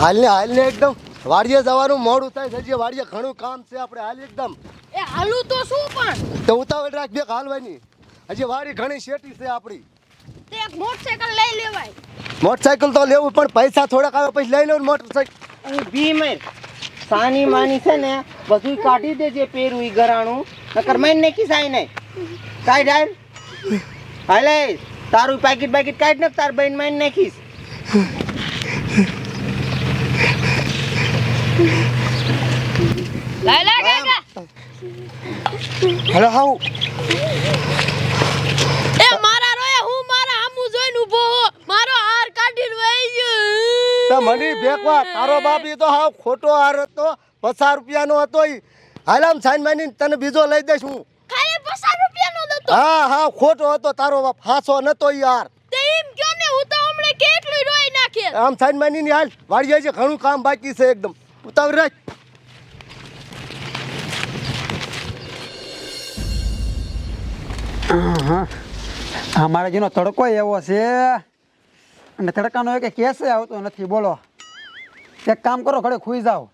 હાલને હાલને એકદમ. વાડીએ જવાનું મોડું થાય છે હજી વાડીએ ઘણું કામ છે આપણે હાલ એકદમ. એ હાલું તો શું પણ? તો ઉતાવળ રાખ બે હાલવાની. હજી વાડી ઘણી શેટી છે આપણી. તે એક મોટરસાયકલ લઈ લેવાય. મોટરસાયકલ તો લેવું પણ પૈસા થોડાક આવે પછી લઈ લઉં મોટરસાયકલ. અહીં બી સાની માની છે ને બધું કાઢી દેજે પેરું ઈ ગરાણું. નકર મારી નાખી સાઈ ને કાઢ હાલ. હાલે. તારું પેકેટ પેકેટ કાઢ નાખ તાર બહેન મારી નાખીશ. લઈ લે કાકા હેલો હાઉ એ મારા રોયા હું મારા આમું જોઈને ઊભો હો. મારો હાર કાઢીને વહી તો ગયો મને ભેકવા તારો બાપ ઈ તો હાવ ખોટો હાર હતો પચાસ રૂપિયાનો હતો ઈ. હાલ સાઈન માની તને બીજો લઈ દઈશ હું. ખાલી પચાસ રૂપિયાનો દતો હા હા ખોટો હતો તારો બાપ હાસો નતો યાર તે એમ કયો ને હું તો હમણે કેટલું રોઈ નાખે આમ સાઈન માની ની હાલ જાય છે ઘણું કામ બાકી છે એકદમ. ઉતાવળ રાખ. અમારા જેનો તડકો એવો છે. અને તડકાનો એક કેસ આવતો નથી બોલો. એક કામ કરો ઘરે ખુઈ જાઓ.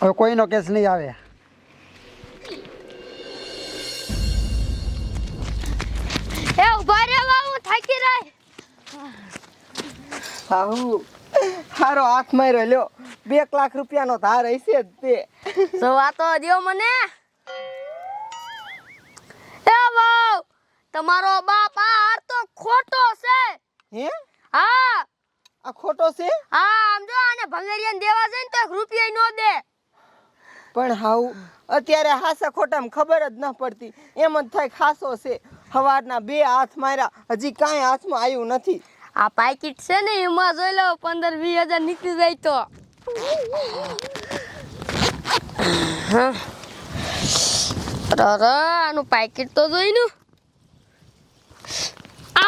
હવે કોઈનો કેસ નહીં આવે. એ ઊભા રહેવા હું થાકી રહી. હાહુ હારો હાથ માર્યો લ્યો. બે લાખ રૂપિયાનો ધાર હશે જ તે. તો વાતો દો મને. તમારો બાપ આ તો ખોટો છે. હે? હા. આ ખોટો છે? હા આમ જો આને ભંગેરિયાને દેવા જઈને તો એક રૂપિયા નો દે. પણ હાઉ અત્યારે હાસા ખોટામાં ખબર જ ન પડતી. એમ જ થાય ખાસો છે. સવારના બે હાથ માર્યા હજી કાંઈ હાથમાં આવ્યું નથી. આ પાકીટ છે ને એમાં જોઈ લો પંદર વીસ હજાર નીકળી જાય તો. અરે આનું પાકીટ તો જોઈનું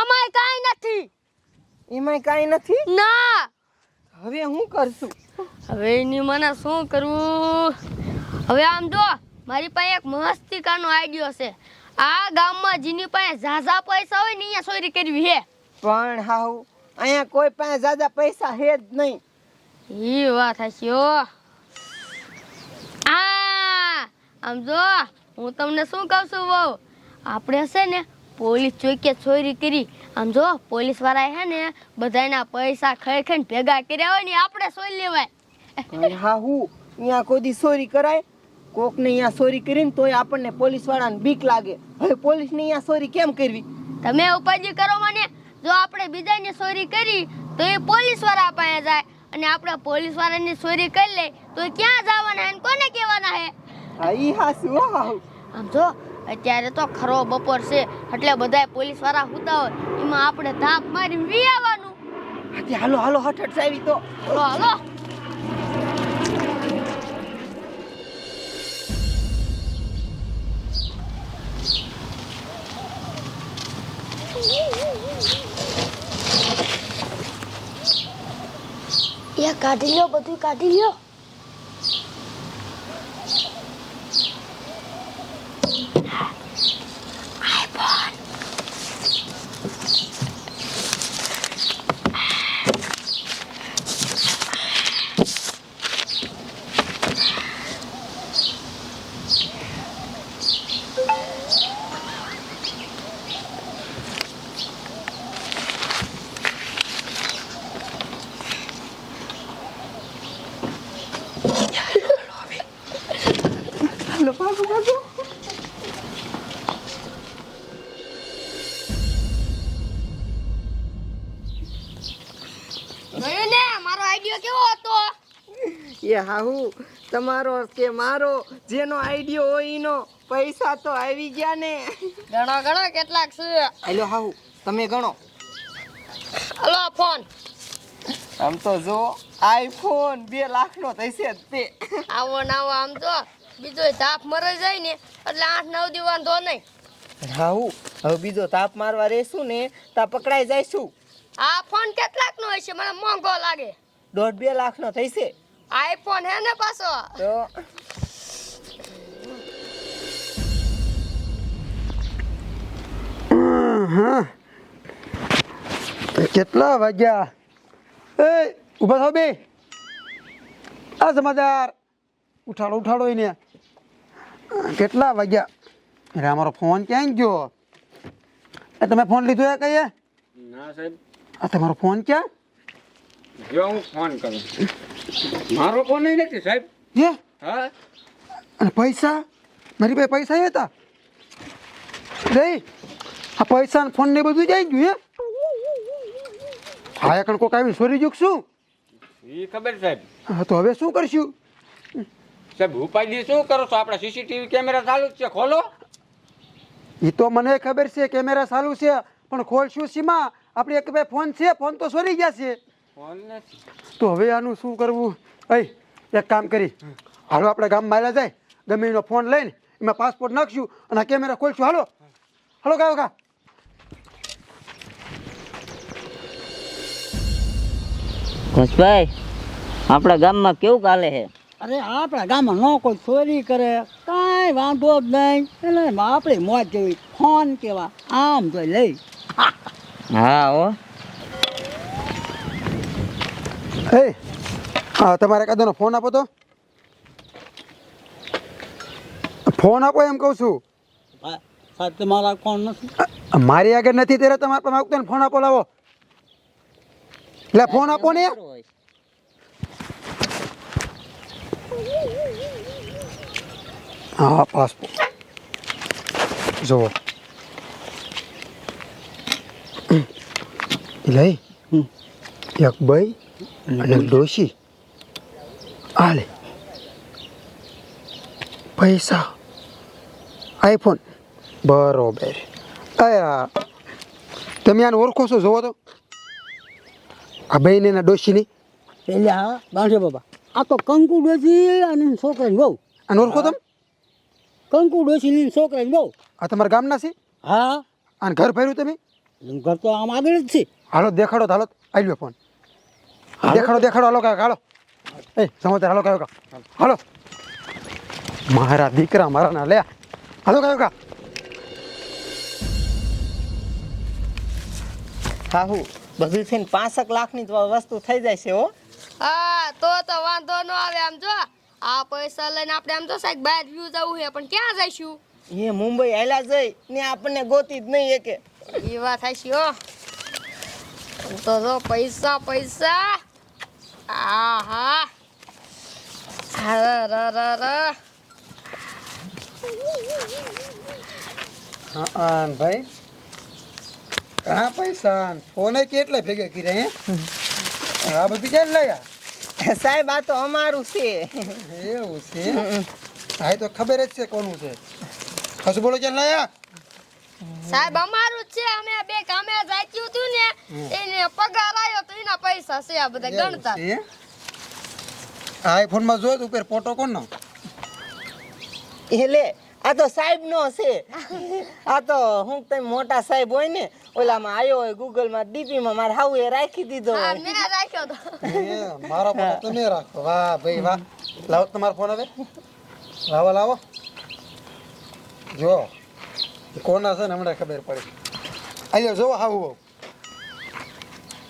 આમાંય કાંઈ નથી. એમાંય કાંઈ નથી? ના. હવે હું કરશું? હવે એની મને શું કરવું? હવે આમ જો મારી પાસે એક મસ્તિકાનો આઈડિયો છે. આ ગામમાં જેની પાસે ઝાઝા પૈસા હોય ને અહીંયા ચોરી કરવી હે. પણ હાઉ અહીંયા કોઈ પાસે ઝાઝા પૈસા હે જ નહીં. ઈ વાત હશે ઓ આ આમ જો હું તમને શું કહું છું બહુ આપણે છે ને પોલીસ ચોકે ચોરી કરી. આમ જો પોલીસવાળા હે ને બધાના પૈસા ખાઈ ખાઈને ભેગા કર્યા હોય ને આપણે સોઈ લેવાય. હા હું અહીંયા કોદી ચોરી કરાય? કોકને અહીંયા ચોરી કરીને તોય આપણને પોલીસ વાળાને બીક લાગે. હવે પોલીસને અહીંયા ચોરી કેમ કરવી? તમે ઉપાજી કરો મને. જો આપણે બીજાની ચોરી કરી તો એ પોલીસવાળા પાસે જાય. અને આપણે પોલીસ વાળાની ચોરી કરી લે તો ક્યાં જવાના એને કોને કહેવાના હે? હા ઈ હો હાહુ આમ જો અત્યારે તો ખરો બપોર છે એટલે બધાય પોલીસવાળા હુતા હોય એમાં આપણે ધાપ મારી વી આવવાનું. હાથી હાલો હાલો હઠ આવી તો. હાલો હાલો. એ કાઢી લ્યો બધું કાઢી લ્યો હાલો ભાગો ભાગો જોયું ને મારો આઈડિયો કેવો હતો હાહુ તમારો કે મારો જેનો આઈડિયો હોય એનો પૈસા તો આવી ગયા ને. ગણો ગણો કેટલાક છે? હાલો હાહુ તમે ગણો. Hello phone. આમ તો જો આઈફોન બે લાખનો થશે જ તે. આવો ને આવો આમ તો. બીજો તાપ મરે જાય ને એટલે આઠ નવ દિવસ વાંધો નહીં. હાહુ હવે બીજો તાપ મારવા રહેશું ને તા પકડાઈ જઈશું. આ ફોન કેટલાક નો હશે? મને મોંઘો લાગે. દોઢ બે લાખનો થશે આઈફોન હે ને પાછો? તો કેટલા વાગ્યા? એ ઊભા થાવ બે. આ જમાદાર ઉઠાડો ઉઠાડો એને. કેટલા વાગ્યા? અરે અમારો ફોન ક્યાં ગયો? એ તમે ફોન લીધો એ? કહીએ ના સાહેબ. આ તમારો ફોન ક્યાં? જો હું ફોન કરું. મારો ફોન નથી સાહેબ. હે? હા. અને પૈસા? મારી પાસે પૈસા હતા રે આ પૈસા ને ફોન ને બધું જાય ગયું હે? હા એકણ કોક આવી સોરી જુક શું? એ ખબર સાહેબ. હા તો હવે શું કરશું? સાહેબ ઉપાય શું કરો છો? આપણા સીસીટીવી કેમેરા ચાલુ જ છે ખોલો. એ તો મને ખબર છે કેમેરા ચાલુ છે પણ ખોલશું સીમા આપણે એક ભાઈ ફોન છે ફોન તો સોરી ગયા છે. તો હવે આનું શું કરવું? અહીં એક કામ કરી. હાલો આપણે ગામ માર્યા જાય. ગમે એનો ફોન લઈને એમાં પાસપોર્ટ નાખશું અને આ કેમેરા ખોલશું. હાલો. હાલો ગાયો કા ભાઈ આપણા ગામમાં કેવું ચાલે છે? અરે આપણા ગામમાં ન કોઈ ચોરી કરે. કાંઈ વાંધો જ નહીં. એટલે આપણે મોજ જેવી ફોન કેવા. આમ જોઈ લઈ. હા હો. એ હા તમારે કાદાનો ફોન આપો તો. ફોન આપો એમ કહું છું. તમારા ફોન નથી? મારી આગળ નથી ત્યારે તમારે તમે આવતો ફોન આપો લાવો. એટલે ફોન આપો ને. હા પાસપોર્ટ. જુઓ. લઈ. એક ભાઈ. અને ડોશી? હાલે પૈસા. આઈફોન. બરોબર. અયા તમે આને ઓળખો છો જોવો તો. આ બહેન એના ડોશીની. એટલે હા બાંધે બાબા. આ તો કંકુ ડોશી અને છોકરાની બહુ. આને ઓળખો તમે? કંકુ ડોસીની છોકરાની બહુ. આ તમારા ગામના છે? હા. અને ઘર ફેર્યું તમે? ઘર તો આમ આગળ જ છે. હાલો દેખાડો હાલો. આવ્યો ફોન. દેખાડો દેખાડો હાલો કાકા હાલો. એ સમાચાર હાલો કયો કા હાલો. મારા દીકરા મારા ના લે હાલો કયો કા હા હું બધું છે ને પાંસઠ લાખની તો વસ્તુ થઈ જાય છે હો. હા તો તો વાંધો ન આવે આમ જો. આ પૈસા લઈને આપણે આમ તો સાહેબ બહાર વ્યૂ જવું છે પણ ક્યાં જઈશું? એ મુંબઈ આયલા જઈ ને આપણને ગોતી જ નહીં એકે. એ વાત હશે હો. તો જો પૈસા પૈસા. આ હા ર ર ર ર હા ભાઈ. ઘણા પૈસા ફોને કેટલા ભેગા કર્યા હે? આ બધી ક્યાં લાયા સાહેબ આ તો અમારું છે. એવું છે? હા તો ખબર જ છે કોનું છે. કશું બોલો ક્યાં લાયા સાહેબ અમારું છે અમે બે કામે જાચ્યું હતું ને એને પગાર આવ્યો તો એના પૈસા છે આ બધા ગણતા. આઈફોનમાં જો તો ઉપર ફોટો કોનો એટલે આ તો સાહેબ નો છે. આ તો હું તમે મોટા સાહેબ હોય ને ઓલામાં આવ્યો હોય ગૂગલમાં ડીપી માં મારે હાઉ એ રાખી દીધો હા મેં રાખ્યો તો. એ મારો ફોટો તમે રાખો વાહ ભાઈ વાહ. લાવો તમારો ફોન હવે. લાવો લાવો. જો. કોના છે ને હમણાં ખબર પડી. અહીંયા જોવો હાવું હું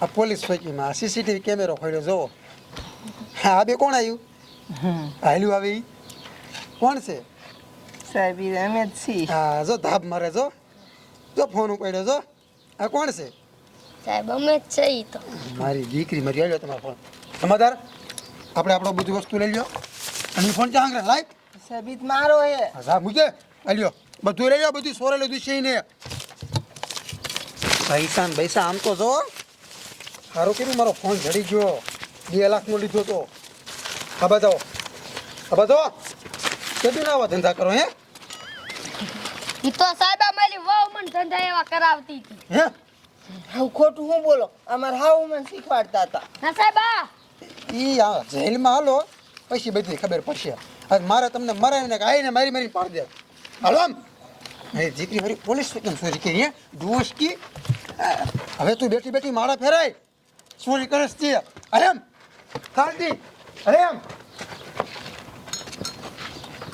આ પોલીસ ચોકીમાં સીસીટીવી કેમેરો ખોલ્યો જોવો. હા આ બે કોણ આવ્યું હાલ્યું આવે કોણ છે? સાહેબ અમે જ છીએ. હા જો ધાબ મારે જો. જો ફોન ઉપાડ્યો જો. આ કોણ છે? સાહેબ અમે જ છે તો. મારી દીકરી મારી આવ્યો તમારો ફોન. સમાધાર આપણે આપણો બધી વસ્તુ લઈ લ્યો. અને ફોન ક્યાં લાઈટ સાહેબ મારો હે. હા મૂકે. આલ્યો. બધું લઈ લો બધું સોરે લીધું છે ને પૈસા પૈસા આમ તો જો સારું કર્યું મારો ફોન જડી ગયો. બે લાખનો લીધો તો. આ બતાવો. આ બતાવો. કેટલું આવા ધંધા કરો હે? ઈ તો સાહેબ અમારી વહુ મને ધંધા એવા કરાવતી હતી. હે? હું ખોટું હું બોલો? અમારે હાવ મને શીખવાડતા હતા. ના સાહેબ ઈ આ જેલમાં હાલો પછી બધી ખબર પડશે. મારે તમને મરે ને આવીને મારી મારી પાડી દે. હાલો આમ. એ દીકરી મારી પોલીસ કેમ ચોરી કરી હે ડોશકી હવે તું બેઠી બેઠી મારા ફેરાય. ચોરી કરસ તે અરે એમ. દી અરે એમ.